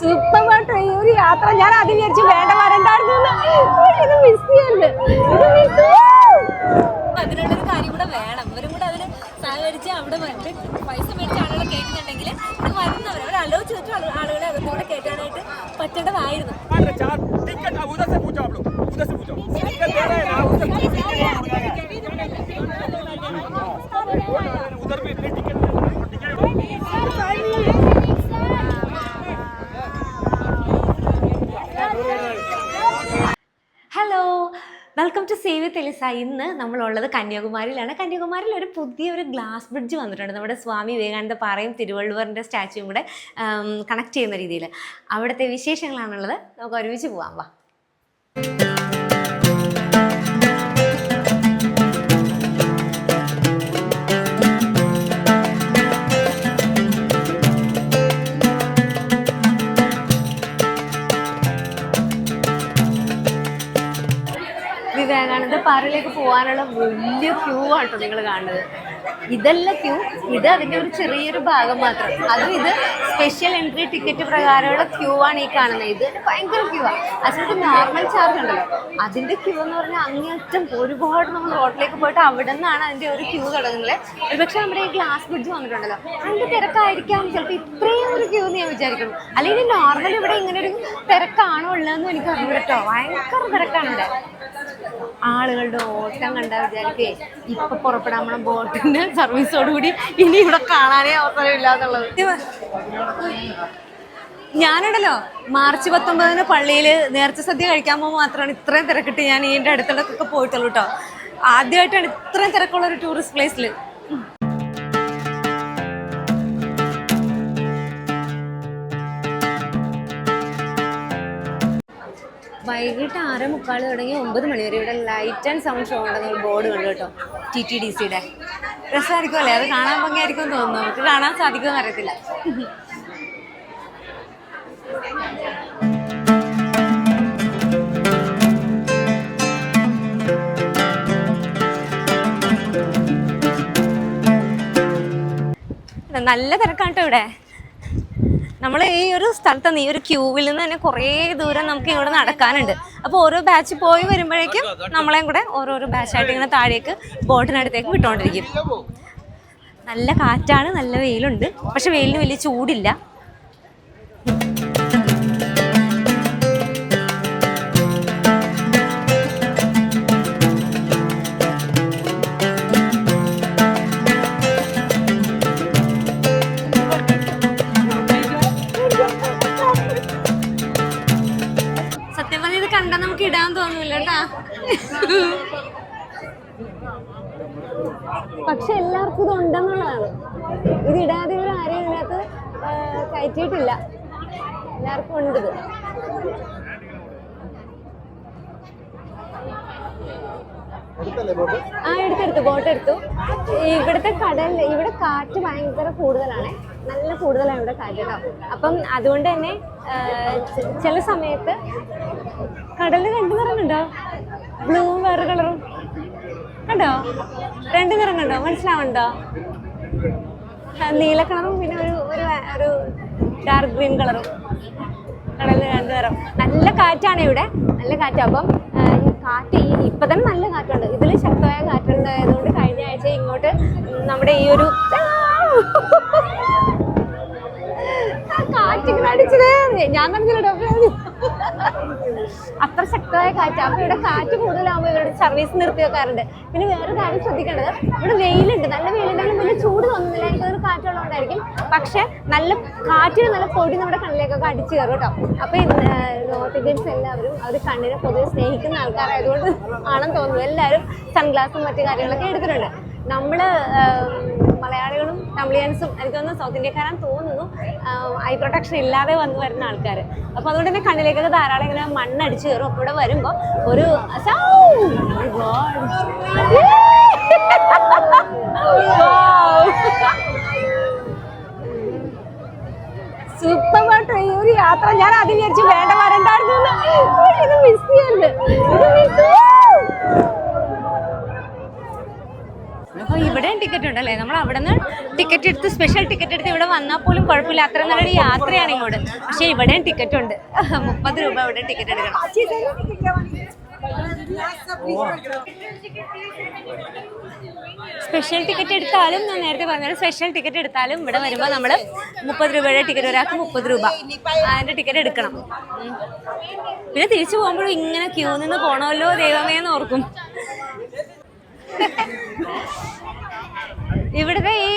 Super mart ഈ ഒരു യാത്ര. ഞാൻ ആദ്യം വിചാരിച്ചു വേണ്ട വരണ്ടായിരുന്നു. ഇത് മിസ് ചെയ്യണ്ട് ഇത് മിസ് അതിനുള്ളൊരു കാര്യം കൂടെ വേണം. ഇവരും കൂടെ അതിന് സഹകരിച്ച് അവിടെ വന്നിട്ട് പൈസ മേടിച്ച ആളുകളെ കയറ്റുന്നുണ്ടെങ്കിൽ ഇവിടെ വരുന്നവർ അവർ അലോ ചെയ്തിട്ട് ആളുകളെ അകത്തൂടെ കയറ്റാനായിട്ട് പറ്റേണ്ടതായിരുന്നു. തെലിസ ഇന്ന് നമ്മളുള്ളത് കന്യാകുമാരിയിലാണ്. കന്യാകുമാരിയിൽ ഒരു പുതിയൊരു ഗ്ലാസ് ബ്രിഡ്ജ് വന്നിട്ടുണ്ട്. നമ്മുടെ സ്വാമി വിവേകാനന്ദ പാറയും തിരുവള്ളുവറിന്റെ സ്റ്റാച്ചുവും കൂടെ കണക്ട് ചെയ്യുന്ന രീതിയിൽ അവിടുത്തെ വിശേഷങ്ങളാണുള്ളത്. നമുക്ക് ഒരുമിച്ച് പോവാം. വാ. പാറയിലേക്ക് പോകാനുള്ള വലിയ ക്യൂ ആട്ടോ നിങ്ങൾ കാണുന്നത്. ഇതല്ല ക്യൂ ഇത് അതിന്റെ ഒരു ചെറിയൊരു ഭാഗം മാത്രം. അതും ഇത് സ്പെഷ്യൽ എൻട്രി ടിക്കറ്റ് പ്രകാരമുള്ള ക്യൂ ആണ് ഈ കാണുന്നത്. ഇത് ഭയങ്കര ക്യൂ ആണ് അച്ഛനൊരു നോർമൽ ചാർജ് ഉണ്ടല്ലോ. അതിന്റെ ക്യൂ എന്ന് പറഞ്ഞാൽ അങ്ങേറ്റം ഒരുപാട് നമ്മൾ റോഡിലേക്ക് പോയിട്ട് അവിടെ നിന്നാണ് അതിന്റെ ഒരു ക്യൂ തുടങ്ങുന്നത്. ഒരുപക്ഷെ നമ്മുടെ ഈ ഗ്ലാസ് ബ്രിഡ്ജ് വന്നിട്ടുണ്ടല്ലോ. അതിന്റെ തിരക്കായിരിക്കാം? ചിലപ്പോൾ ഇത്രയും ഒരു ക്യൂ എന്ന് ഞാൻ വിചാരിക്കുന്നു. അല്ലെങ്കിൽ നോർമൽ ഇവിടെ ഇങ്ങനെ ഒരു തിരക്കാണോ ഉള്ളതെന്ന് എനിക്ക് അറിഞ്ഞു കേട്ടോ ഭയങ്കര തിരക്കാണ് ഇവിടെ. ആളുകളുടെ ഓട്ടം കണ്ടാ വിചാരിക്കേ ഇപ്പൊ പുറപ്പെടാൻ നമ്മളെ ബോട്ടിന്റെ സർവീസോട് കൂടി ഇനി ഇവിടെ കാണാനേ അവസരമില്ല എന്നുള്ളത് ഞാനുണ്ടല്ലോ മാർച്ച് പത്തൊമ്പതിന് പള്ളിയിൽ നേർച്ച സദ്യ കഴിക്കാൻ പോകുമ്പോൾ മാത്രമാണ് ഇത്രയും തിരക്കിട്ട് ഞാൻ ഇതിന്റെ അടുത്തുള്ളതൊക്കെ പോയിട്ടുള്ളൂ കേട്ടോ ആദ്യമായിട്ടാണ് ഇത്രയും തിരക്കുള്ള ഒരു ടൂറിസ്റ്റ് പ്ലേസിൽ വൈകിട്ട് ആറ് മുക്കാൽ തുടങ്ങി ഒമ്പത് മണി വരെ ഇവിടെ ലൈറ്റ് ആൻഡ് സൗണ്ട് ഷോ ഉണ്ടെന്ന് ഒരു ബോർഡ് കണ്ടു കേട്ടോ. ടി ടി ഡി സിയുടെ രസമായിരിക്കും അല്ലേ അത് കാണാൻ ഭംഗിയായിരിക്കും തോന്നുന്നു. നമുക്ക് കാണാൻ സാധിക്കുമെന്ന് അറിയത്തില്ല. നല്ല തിരക്കാണ് കേട്ടോ ഇവിടെ. നമ്മൾ ഈ ഒരു സ്ഥലത്ത് നിന്ന് ഈ ഒരു ക്യൂവിൽ നിന്ന് തന്നെ കുറേ ദൂരം നമുക്ക് ഇവിടെ നടക്കാനുണ്ട്. അപ്പോൾ ഓരോ ബാച്ച് പോയി വരുമ്പോഴേക്കും നമ്മളെയും കൂടെ ഓരോരോ ബാച്ചായിട്ട് ഇങ്ങനെ താഴേക്ക് ബോട്ടിനടുത്തേക്ക് വിട്ടുകൊണ്ടിരിക്കും നല്ല കാറ്റാണ് നല്ല വെയിലുണ്ട്. പക്ഷെ വെയിലിന് വലിയ ചൂടില്ല. പക്ഷെ എല്ലാവർക്കും ഇത് ഉണ്ടെന്നുള്ളതാണ്. ഇത് ഇടാതെ ഒരു ആരെയും ഇതിനകത്ത് കയറ്റിയിട്ടില്ല. എല്ലാവർക്കും ഉണ്ട് ഇത്. ആ എടുത്തെടുത്തു ബോട്ട് എടുത്തു. ഇവിടുത്തെ കടൽ ഇവിടെ കാറ്റ് ഭയങ്കര കൂടുതലാണ്. നല്ല കൂടുതലാണ് ഇവിടെ കാറ്റ് കേട്ടോ. അപ്പം അതുകൊണ്ട് തന്നെ ചില സമയത്ത് കടലിൽ കണ്ടു നിറം ബ്ലൂ കണ്ടോ? രണ്ട് നിറം കണ്ടോ? മനസ്സിലാവുണ്ടോ നീല കളറും പിന്നെ ഒരു ഒരു ഒരു ഡാർക്ക് ഗ്രീൻ കളറും. കടലിൽ രണ്ട് നിറം. നല്ല കാറ്റാണ് ഇവിടെ. നല്ല കാറ്റ്. അപ്പം കാറ്റ് ഈ ഇപ്പൊ തന്നെ നല്ല കാറ്റുണ്ട്. ഇതിൽ ശക്തമായ കാറ്റുണ്ടായതുകൊണ്ട് കഴിഞ്ഞ ആഴ്ച ഇങ്ങോട്ട് നമ്മുടെ ഈ ഒരു കാറ്റിങ്ങനെ അടിച്ചത്. ഞാൻ കണ്ടില്ല അത്ര ശക്തമായ കാറ്റ്. അപ്പൊ ഇവിടെ കാറ്റ് കൂടുതലാകുമ്പോൾ ഇവരുടെ സർവീസ് നിർത്തി വെക്കാറുണ്ട് പിന്നെ വേറൊരു കാര്യം ശ്രദ്ധിക്കേണ്ടത് ഇവിടെ വെയിലുണ്ട്. നല്ല വെയിലുണ്ടെങ്കിലും വലിയ ചൂട് തോന്നുന്നില്ല. എനിക്ക് ഒരു കാറ്റുള്ളതുകൊണ്ടായിരിക്കും പക്ഷെ നല്ല കാറ്റിന് നല്ല പൊടി നമ്മുടെ കണ്ണിലേക്കൊക്കെ അടിച്ചു കയറും കേട്ടോ. അപ്പൊ നോർത്ത് ഇന്ത്യൻസ് എല്ലാവരും അവർ കണ്ണിനെ പൊതുവെ സ്നേഹിക്കുന്ന ആൾക്കാരായതുകൊണ്ട് ആണെന്ന് തോന്നുന്നു. എല്ലാവരും സൺഗ്ലാസും മറ്റു കാര്യങ്ങളൊക്കെ എടുത്തിട്ടുണ്ട്. നമ്മൾ മലയാളികളും തമിഴിയൻസും എനിക്ക് തോന്നുന്നു സൗത്ത് ഇന്ത്യക്കാരാൻ തോന്നുന്നു. ഐ പ്രൊട്ടക്ഷൻ ഇല്ലാതെ വന്നു വരുന്ന ആൾക്കാർ അപ്പോൾ അതുകൊണ്ട് തന്നെ കണ്ണിലേക്കൊക്കെ ധാരാളം ഇങ്ങനെ മണ്ണടിച്ച് കയറും. അപ്പോൾ ഇവിടെ വരുമ്പോൾ ഒരു മാർട്ട് ഈ ഒരു യാത്ര ഞാൻ ആദ്യം വിചാരിച്ചു വേണ്ട വരണ്ടായിരുന്നു എന്ന്. ഇത് മിസ് ചെയ്യണ്ട് ഇത് മിസ് അപ്പൊ ഇവിടെ ടിക്കറ്റ് ഉണ്ടല്ലേ നമ്മൾ അവിടെ നിന്ന് ടിക്കറ്റ് എടുത്ത് സ്പെഷ്യൽ ടിക്കറ്റ് എടുത്ത് ഇവിടെ വന്നാൽ പോലും കുഴപ്പമില്ല. അത്ര നല്ലൊരു യാത്രയാണ് ഇങ്ങോട്ട്. പക്ഷെ ഇവിടെയും ടിക്കറ്റ് ഉണ്ട്. മുപ്പത് രൂപ ഇവിടെ ടിക്കറ്റ് എടുക്കണം. സ്പെഷ്യൽ ടിക്കറ്റ് എടുത്താലും ഞാൻ നേരത്തെ പറഞ്ഞാൽ സ്പെഷ്യൽ ടിക്കറ്റ് എടുത്താലും ഇവിടെ വരുമ്പോൾ നമ്മൾ മുപ്പത് രൂപയുടെ ടിക്കറ്റ് ഒരാൾക്ക് മുപ്പത് രൂപ. അതിന്റെ ടിക്കറ്റ് എടുക്കണം. പിന്നെ തിരിച്ചു പോകുമ്പോഴും ഇങ്ങനെ ക്യൂ നിന്ന് പോണമല്ലോ ദൈവമേ എന്ന് ഓർക്കും. ഇവിടുത്തെ ഈ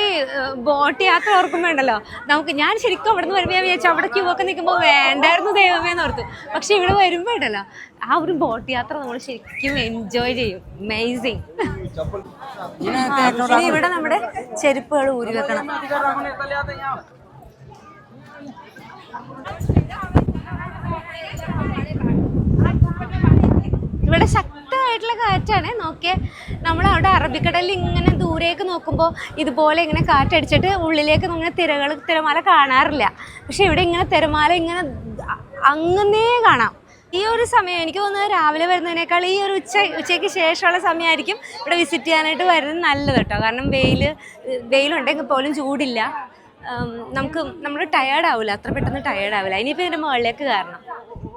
ബോട്ട് യാത്ര ഓർക്കുമ്പോണ്ടല്ലോ നമുക്ക് ഞാൻ ശരിക്കും അവിടെ നിന്ന് വരുമ്പോൾ വിചാരിച്ചു അവിടെ ക്യൂ ഒക്കെ നിൽക്കുമ്പോൾ വേണ്ടായിരുന്നു ദൈവമേ എന്ന് ഓർത്തു. പക്ഷെ ഇവിടെ വരുമ്പോ ഉണ്ടല്ലോ ആ ഒരു ബോട്ട് യാത്ര നമ്മൾ ശരിക്കും എൻജോയ് ചെയ്യും. അമേസിങ് ഇനി ഇവിടെ നമ്മുടെ ചെരുപ്പുകൾ ഊരി വെക്കണം. ഇവിടെ ശക്തമായിട്ടുള്ള കാറ്റാണ്. നോക്കിയേ നമ്മൾ അവിടെ അറബിക്കടലിൽ ഇങ്ങനെ ദൂരേക്ക് നോക്കുമ്പോൾ ഇതുപോലെ ഇങ്ങനെ കാറ്റടിച്ചിട്ട് ഉള്ളിലേക്ക് ഇങ്ങനെ തിരകൾ തിരമാല കാണാറില്ല. പക്ഷെ ഇവിടെ ഇങ്ങനെ തിരമാല ഇങ്ങനെ അങ്ങനേ കാണാം. ഈ ഒരു സമയം എനിക്ക് തോന്നുന്നത് രാവിലെ വരുന്നതിനേക്കാൾ ഈ ഒരു ഉച്ച ഉച്ചയ്ക്ക് ശേഷമുള്ള സമയമായിരിക്കും ഇവിടെ വിസിറ്റ് ചെയ്യാനായിട്ട് വരുന്നത് നല്ലത് കേട്ടോ. കാരണം വെയിൽ വെയിലുണ്ടെങ്കിൽ പോലും ചൂടില്ല. നമുക്ക് നമ്മൾ ടയേർഡ് ആവില്ല അത്ര പെട്ടെന്ന് ടയേർഡ് ആവില്ല ഇനിയിപ്പോൾ ഇതിന്റെ മുകളിലേക്ക് ഇനി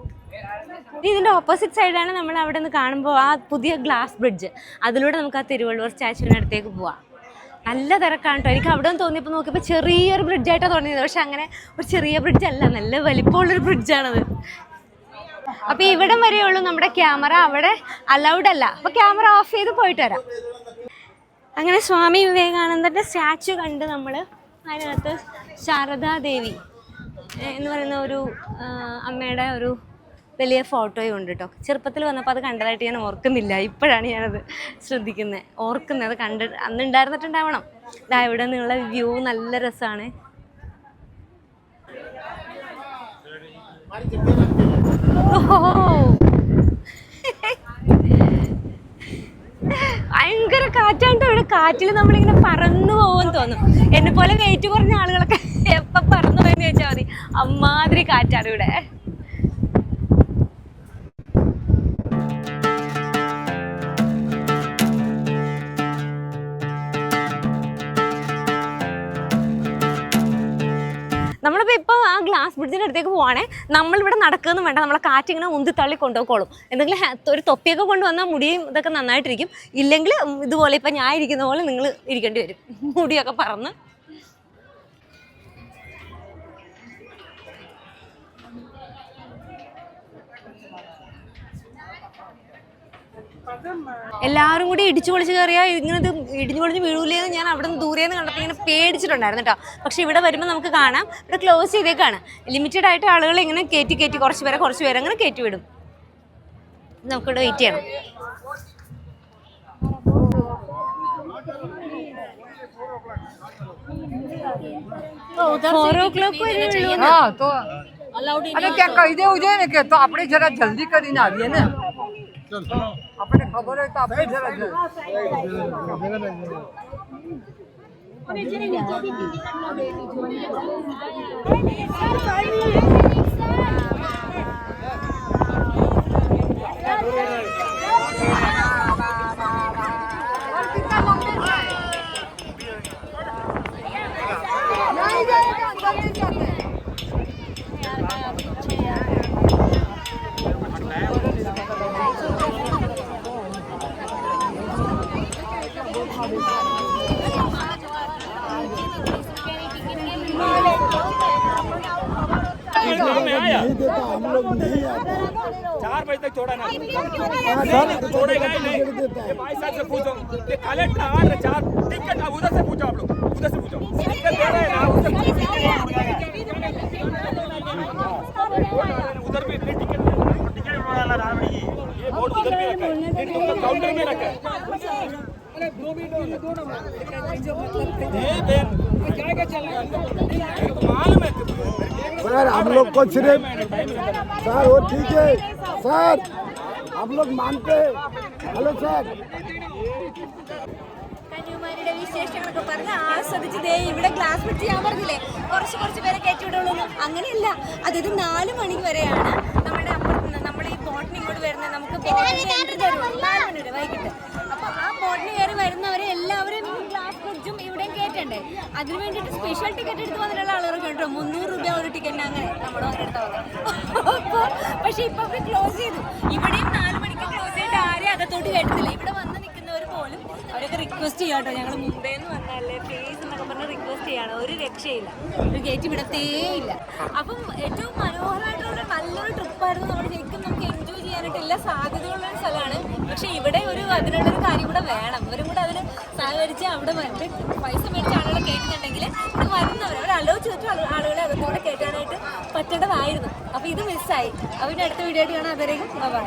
ഇതിന്റെ ഓപ്പോസിറ്റ് സൈഡാണ് നമ്മൾ അവിടെ നിന്ന് കാണുമ്പോൾ ആ പുതിയ ഗ്ലാസ് ബ്രിഡ്ജ് അതിലൂടെ നമുക്ക് ആ തിരുവള്ളൂർ സ്റ്റാച്ചുവിന്റെ അടുത്തേക്ക് പോവാം. നല്ല തിരക്കാണ് കേട്ടോ എനിക്ക് അവിടെ നിന്ന് തോന്നിയപ്പോൾ നോക്കിയപ്പോൾ ചെറിയൊരു ബ്രിഡ്ജായിട്ടാണ് തോന്നിയത്. പക്ഷെ അങ്ങനെ ഒരു ചെറിയ ബ്രിഡ്ജ് അല്ല. നല്ല വലിപ്പമുള്ളൊരു ബ്രിഡ്ജാണത് അപ്പോൾ ഇവിടം വരെ ഉള്ളൂ നമ്മുടെ ക്യാമറ അവിടെ അലൗഡ് അല്ല. അപ്പോൾ ക്യാമറ ഓഫ് ചെയ്ത് പോയിട്ട് വരാം. അങ്ങനെ സ്വാമി വിവേകാനന്ദന്റെ സ്റ്റാച്ചു കണ്ട് നമ്മൾ അതിനകത്ത് ശാരദാദേവി എന്ന് പറയുന്ന ഒരു അമ്മയുടെ ഒരു വലിയ ഫോട്ടോയും ഉണ്ട് കേട്ടോ ചെറുപ്പത്തിൽ വന്നപ്പോൾ അത് കണ്ടതായിട്ട് ഞാൻ ഓർക്കുന്നില്ല. ഇപ്പോഴാണ് ഞാനത് ശ്രദ്ധിക്കുന്നത് ഓർക്കുന്നത് കണ്ട് അന്ന് ഉണ്ടായിരുന്നിട്ടുണ്ടാവണം. ഇതാ ഇവിടെ നിന്നുള്ള വ്യൂ നല്ല രസമാണ് ഭയങ്കര കാറ്റാണ്ടോ ഇവിടെ. കാറ്റിൽ നമ്മളിങ്ങനെ പറന്നു പോകുമെന്ന് തോന്നും എന്നെ പോലെ വെയിറ്റ് കുറഞ്ഞ ആളുകളൊക്കെ എപ്പം പറന്നു പോയെന്ന് ചോദിച്ചാൽ മതി. അമ്മാതിരി കാറ്റാണ് ഇവിടെ. ഗ്ലാസ് ബ്രിഡ്ജിന്റെ അടുത്തേക്ക് പോവാണേ നമ്മളിവിടെ നടക്കുകയൊന്നും വേണ്ട. നമ്മളെ കാറ്റിങ്ങനെ ഉന്തി തള്ളി കൊണ്ടുപോയിക്കോളും. എന്തെങ്കിലും ഒരു തൊപ്പിയൊക്കെ കൊണ്ടുവന്നാൽ മുടിയും ഇതൊക്കെ നന്നായിട്ടിരിക്കും. ഇല്ലെങ്കിൽ ഇതുപോലെ ഇപ്പം ഞാൻ ഇരിക്കുന്ന പോലെ നിങ്ങൾ ഇരിക്കേണ്ടി വരും. മുടിയൊക്കെ പറന്ന് എല്ലാവരും കൂടി ഇടിച്ചു പൊളിച്ച് കയറിയാൽ ഇങ്ങനെ ഇത് ഇടിഞ്ഞു പൊളിച്ച് വീഴൂലേന്ന് ഞാൻ അവിടെ നിന്ന് ദൂരെ നിന്ന് കണ്ടപ്പോൾ ഇങ്ങനെ പേടിച്ചിട്ടുണ്ടായിരുന്നു കേട്ടോ പക്ഷെ ഇവിടെ വരുമ്പോൾ നമുക്ക് കാണാം ഇവിടെ ക്ലോസ് ചെയ്തേക്കാണ് ലിമിറ്റഡ് ആയിട്ട് ആളുകൾ ഇങ്ങനെ കയറ്റി കയറ്റി കുറച്ച് പേരെ കുറച്ച് പേരെ അങ്ങനെ കയറ്റി വിടും നമുക്കിവിടെ വെയിറ്റ് ചെയ്യണം ഫോർ ഓ ક્લોક വരെ ഉള്ളൂ હા તો અને ક્યાં કહી દેવું જોઈએ ને કે તો આપણે જરા જલ્દી કરીને આવીએ ને આપણે ખબર હોય તો આપણે જરા જલ્દી चार बजे तक छोड़ा ना छोड़ेगा ही नहीं भाई साहब से पूछो कलेक्टर आ रहे चार टिकट अब उधर से पूछो आप लोग उधर से पूछो उधर भी इतने टिकट ये रखा काउंटर में रखा है अरे दो मिनट दो ना मतलब क्या क्या चल रहा है मालूम है सर हम लोग को सिर्फ सर वो ठीक है सर हम लोग मानते हैं हेलो सर കന്യാകുമാരിയുടെ വിശേഷങ്ങളൊക്കെ പറഞ്ഞ് ആസ്വദിച്ച് ദേ ഇവിടെ ഗ്ലാസ് ബ്രിഡ്ജ് ഞാൻ പറഞ്ഞില്ലേ കുറച്ച് കുറച്ച് പേരെ കയറ്റി വിടുള്ളൂ എന്ന്. അങ്ങനെയല്ല അതായത് നാല് മണി വരെയാണ് നമ്മുടെ അപ്പുറത്ത് നിന്ന് നമ്മൾ ഈ ബോട്ടിന് ഇങ്ങോട്ട് വരുന്നത് നമുക്ക് ബോട്ടിന് എൻട്രി തരുള്ളൂ നാല് മണി വരെ വൈകിട്ട് അപ്പോൾ ആ ബോട്ടിന് കയറി വരുന്നവരെ എല്ലാവരും കയറ്റണ്ടേ അതിന് വേണ്ടിയിട്ട് സ്പെഷ്യൽ ടിക്കറ്റ് എടുത്ത് വന്നിട്ടുള്ള ആളുകളൊക്കെ കേട്ടോ. മുന്നൂറ് രൂപ ഒരു ടിക്കറ്റിന് അങ്ങനെ നമ്മുടെ അപ്പോൾ പക്ഷെ ഇപ്പൊ അവർ ക്ലോസ് ചെയ്തു. ഇവിടെയും നാല് മണിക്ക് ക്ലോസ് ചെയ്തിട്ട് ആരെയും അകത്തോട്ട് കേട്ടിട്ടില്ല ഇവിടെ വന്ന് നിൽക്കുന്നവർ പോലും അവരൊക്കെ റിക്വസ്റ്റ് ചെയ്യാം കേട്ടോ. ഞങ്ങൾ മുംബൈ എന്ന് പറഞ്ഞാലേ പ്ലീസ് എന്നൊക്കെ പറഞ്ഞ റിക്വസ്റ്റ് ചെയ്യാണ്. ഒരു രക്ഷയില്ല. ഒരു ഗേറ്റ് വിടത്തേ ഇല്ല. അപ്പം ഏറ്റവും മനോഹരമായിട്ടുള്ള നല്ലൊരു ട്രിപ്പായിരുന്നു നമ്മൾ ശരിക്കും നമുക്ക് എൻജോയ് ചെയ്യാനായിട്ട് എല്ലാ സാധ്യതകളുള്ള ഒരു സ്ഥലമാണ്. പക്ഷെ ഇവിടെ ഒരു അതിനുള്ളൊരു കാര്യം കൂടെ വേണം. ഇവരും കൂടെ അതിന് സഹകരിച്ച് അവിടെ വന്നിട്ട് പൈസ മേടിച്ച് ആളുകളെ കയറ്റുന്നുണ്ടെങ്കിൽ ഇവിടെ വരുന്നവർ അവർ അലോ ചെയ്തിട്ട് ആളുകളെ അകത്തൂടെ കയറ്റാനായിട്ട് പറ്റേണ്ടതായിരുന്നു. അപ്പോൾ ഇത് മിസ്സായി അവരുടെ അടുത്ത വീഡിയോ ആയിട്ട് കാണാൻ അവരെയും ബൈ